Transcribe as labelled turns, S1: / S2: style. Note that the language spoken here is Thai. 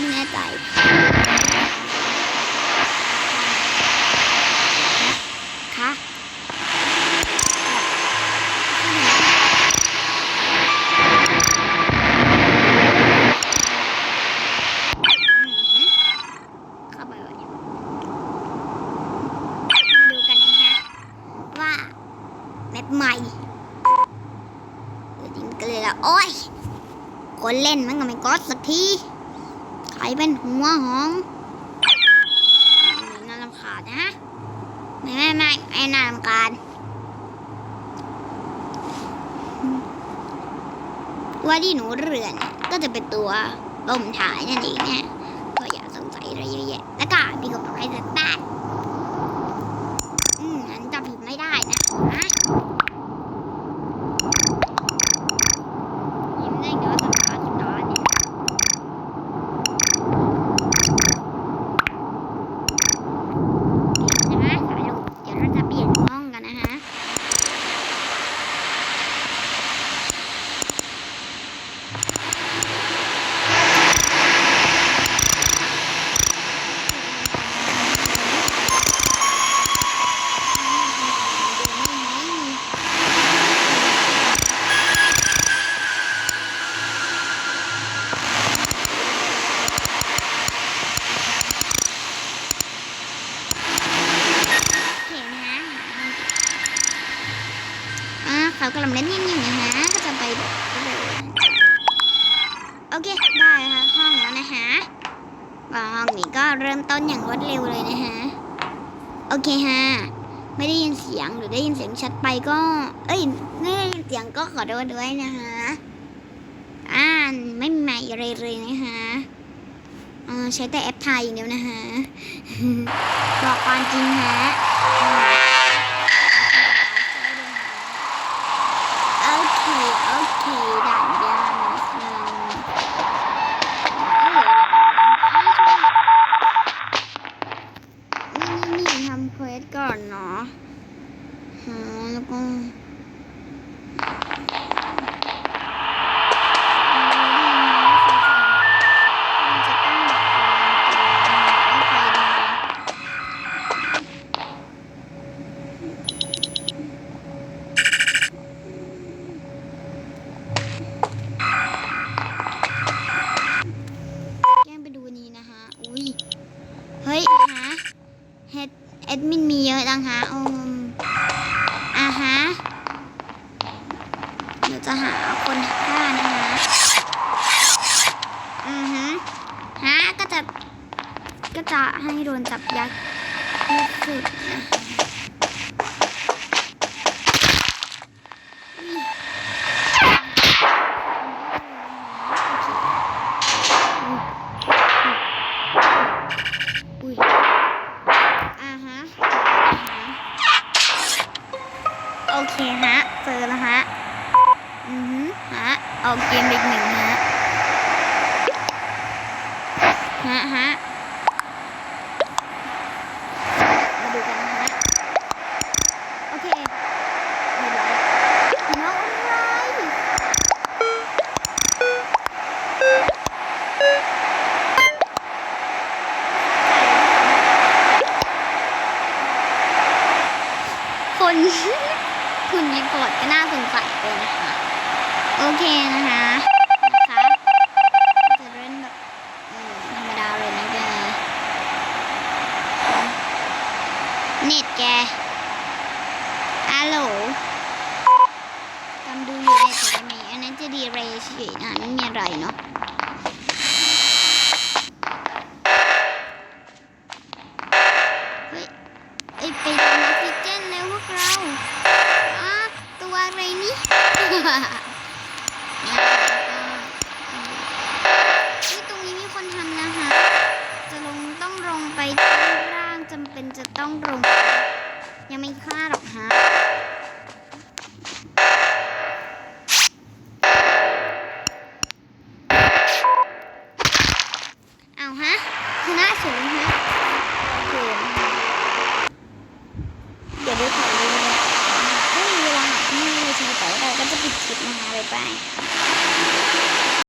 S1: ไม่แน่ใจคะใหม่จริงกันเลยละโอ้ยคนเล่นมันก็ไม่ก๊อตสักที ครเป็นหัวหองน่ารำคาญนะไม่ไม่ไม่ไม่น่ารำคาญว่าที่หนูเรือนเนี่ยก็จะเป็นตัวลมถ่ายนั่นเอง เขากำลังเล่นนิ่งๆนะฮะก็จะไปแบบโอเค ได้ค่ะห้องแล้วนะฮะว่าห้องนี้ก็เริ่มต้นอย่างรวดเร็วเลยนะฮะโอเคฮะไม่ได้ยินเสียงหรือได้ยินเสียงชัดไปก็ เอ้ยไม่ได้ยินเสียงก็ขอโทษด้วยนะฮะอ่าไม่มีหม่อะไรเลยนะฮะใช้แต่แอปไทยอย่างเดียวนะฮะบอกความจริงฮะ โอเค โอเคด่านยาวนี่นี่นี่ทำเควสก่อนเนาะแล้วก็ เฮดแอดมินมีเยอะจังฮะอมอ่าฮะเดี๋ยวจะหาคนฆ่านะคะอือฮึฮะก็จะก็จะให้โดนจับยัดที่สุดนะอ่าฮะ โอ เคฮะ เจอแล้วฮะ อือฮึฮะ เอาเกมอีกหนึ่งฮะ ฮะฮะ มาดูกันนะฮะ โอเคเรียบร้อยน้องอะไรคน ตก็น่าสงสัยเลยนะคะโอเคนะคะนะคะจะเล่นแบบธรรมดาเลยนะแกเน็ตแกฮัลโหลกำดูอยู่ในแต่ได้ไหมอันนั้นจะดีเรย์เฉยๆนะไม่มีอะไรเนาะ ที่ตรงนี้มีคนทำนะคะ จะลงต้องลงไปด้านล่างจำเป็นจะต้องลง